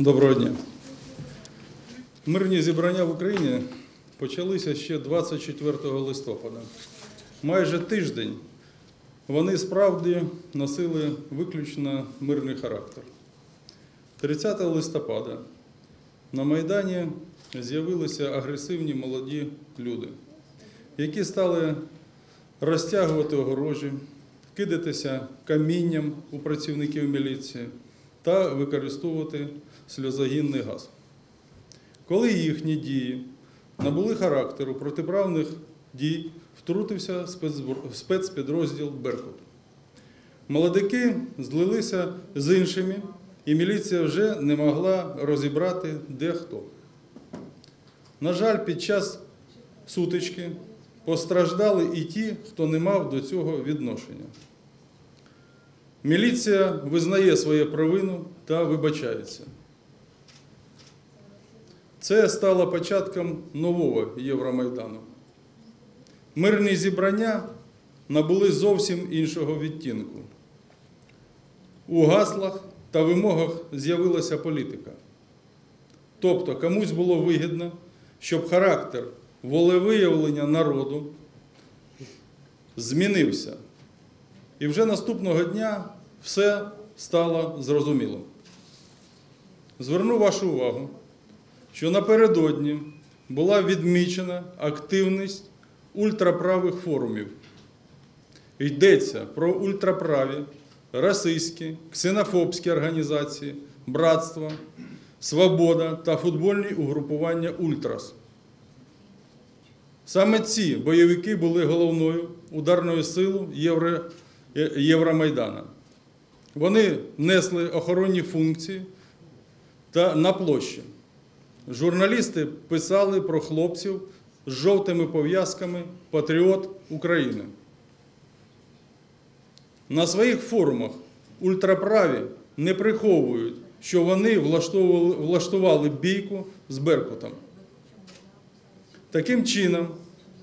Доброго дня. Мирні зібрання в Україні почалися ще 24 листопада. Майже тиждень вони справді носили виключно мирний характер. 30 листопада на Майдані з'явилися агресивні молоді люди, які стали розтягувати огорожі, кидатися камінням у працівників міліції та використовувати сльозогінний газ. Коли їхні дії набули характеру протиправних дій, втрутився спецпідрозділ Беркут. Молодики злилися з іншими, і міліція вже не могла розібрати, де хто. На жаль, під час сутички постраждали і ті, хто не мав до цього відношення. Міліція визнає своє провину та вибачається. Це стало початком нового Євромайдану. Мирні зібрання набули зовсім іншого відтінку. У гаслах та вимогах з'явилася політика. Тобто комусь було вигідно, щоб характер волевиявлення народу змінився. І вже наступного дня все стало зрозуміло. Зверну вашу увагу, що напередодні була відмічена активність ультраправих форумів. Йдеться про ультраправі, расистські, ксенофобські організації, братство, свобода та футбольні угрупування Ультрас. Саме ці бойовики були головною ударною силою Євро, Євромайдана. Вони несли охоронні функції та на площі. Журналісти писали про хлопців з жовтими пов'язками Патріот України. На своїх форумах ультраправі не приховують, що вони влаштували бійку з Беркутом. Таким чином,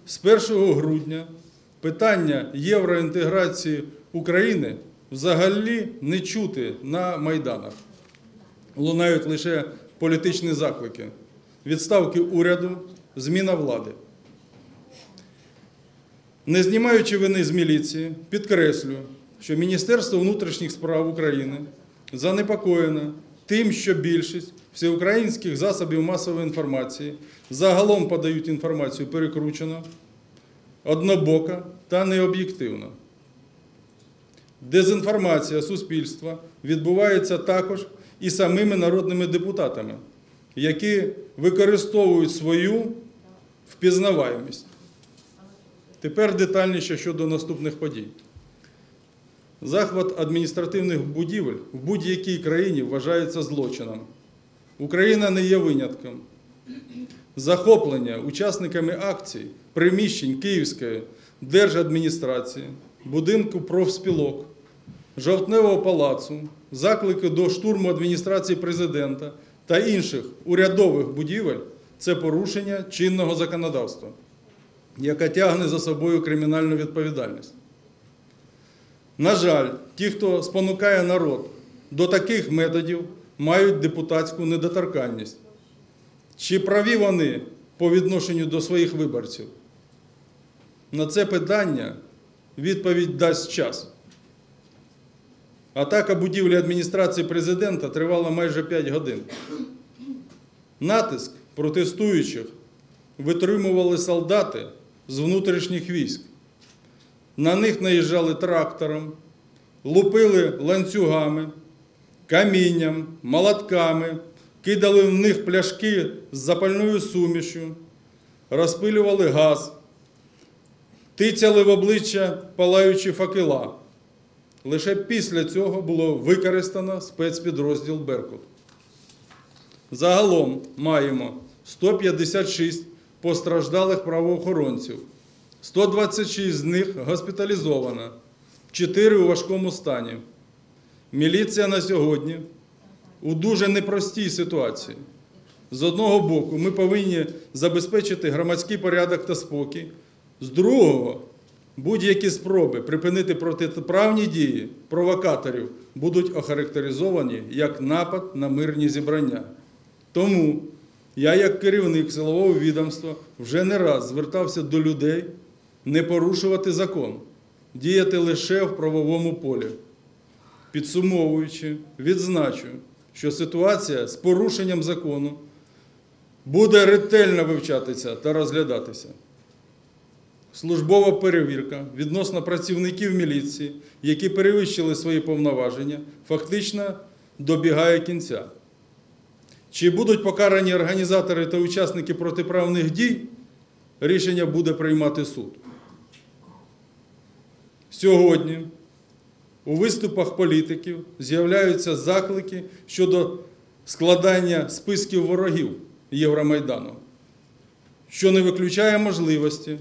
з 1 грудня питання євроінтеграції України взагалі не чути на майданах. Лунають лише політичні заклики, відставки уряду, зміна влади. Не знімаючи вини з міліції, підкреслюю, що Міністерство внутрішніх справ України занепокоєне тим, що більшість всеукраїнських засобів масової інформації загалом подають інформацію перекручено, однобока та необ'єктивно. Дезінформація суспільства відбувається також і самими народними депутатами, які використовують свою впізнаваємість. Тепер детальніше щодо наступних подій. Захват адміністративних будівель в будь-якій країні вважається злочином. Україна не є винятком. Захоплення учасниками акцій приміщень Київської держадміністрації, будинку профспілок, Жовтневого палацу, заклики до штурму адміністрації президента та інших урядових будівель це порушення чинного законодавства, яке тягне за собою кримінальну відповідальність. На жаль, ті, хто спонукає народ до таких методів, мають депутатську недоторканність. Чи праві вони по відношенню до своїх виборців? На це питання відповідь дасть час. Атака будівлі адміністрації президента тривала майже 5 годин. Натиск протестуючих витримували солдати з внутрішніх військ. На них наїжджали трактором, лупили ланцюгами, камінням, молотками, кидали в них пляшки з запальною сумішю, розпилювали газ, тицяли в обличчя палаючі факела. Лише після цього було використано спецпідрозділ Беркут. Загалом маємо 156 постраждалих правоохоронців, 126 з них госпіталізовано, 4 у важкому стані. Міліція на сьогодні у дуже непростій ситуації. З одного боку, ми повинні забезпечити громадський порядок та спокій, з другого Будь-які спроби припинити протиправні дії провокаторів будуть охарактеризовані як напад на мирні зібрання. Тому я, як керівник силового відомства, вже не раз звертався до людей не порушувати закон, діяти лише в правовому полі. Підсумовуючи, відзначу, що ситуація з порушенням закону буде ретельно вивчатися та розглядатися. Службова перевірка відносно працівників міліції, які перевищили свої повноваження, фактично добігає кінця. Чи будуть покарані організатори та учасники протиправних дій, рішення буде приймати суд. Сьогодні у виступах політиків з'являються заклики щодо складання списків ворогів Євромайдану, що не виключає можливості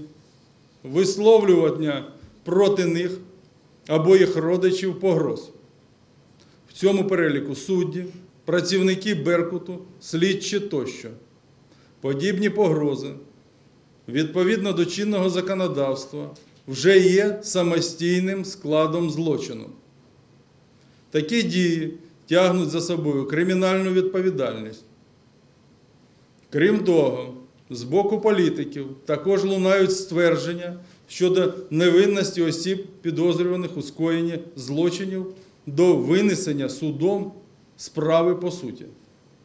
висловлювання проти них або їх родичів погроз. В цьому переліку судді, працівники Беркуту, слідчі тощо. Подібні погрози, відповідно до чинного законодавства, вже є самостійним складом злочину. Такі дії тягнуть за собою кримінальну відповідальність. Крім того, з боку політиків також лунають ствердження щодо невинності осіб, підозрюваних у скоєнні злочинів до винесення судом справи по суті.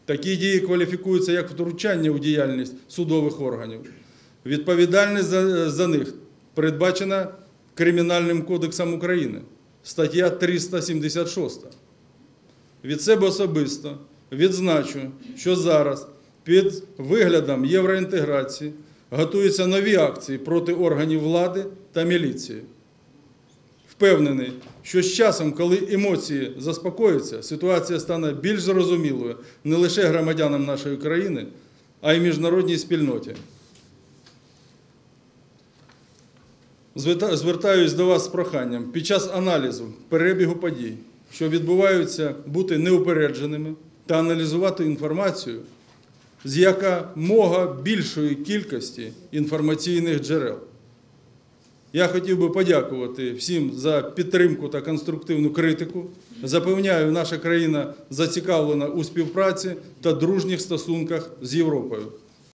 Такі дії кваліфікуються як втручання у діяльність судових органів. Відповідальність за, за них передбачена Кримінальним кодексом України, стаття 376. Від себе особисто відзначу, що зараз під виглядом євроінтеграції готуються нові акції проти органів влади та міліції. Впевнений, що з часом, коли емоції заспокояться, ситуація стане більш зрозумілою не лише громадянам нашої країни, а й міжнародній спільноті. Звертаюсь до вас з проханням під час аналізу перебігу подій, що відбуваються, бути неупередженими та аналізувати інформацію з якомога більшої кількості інформаційних джерел. Я хотів би подякувати всім за підтримку та конструктивну критику. Запевняю, наша країна зацікавлена у співпраці та дружніх стосунках з Європою.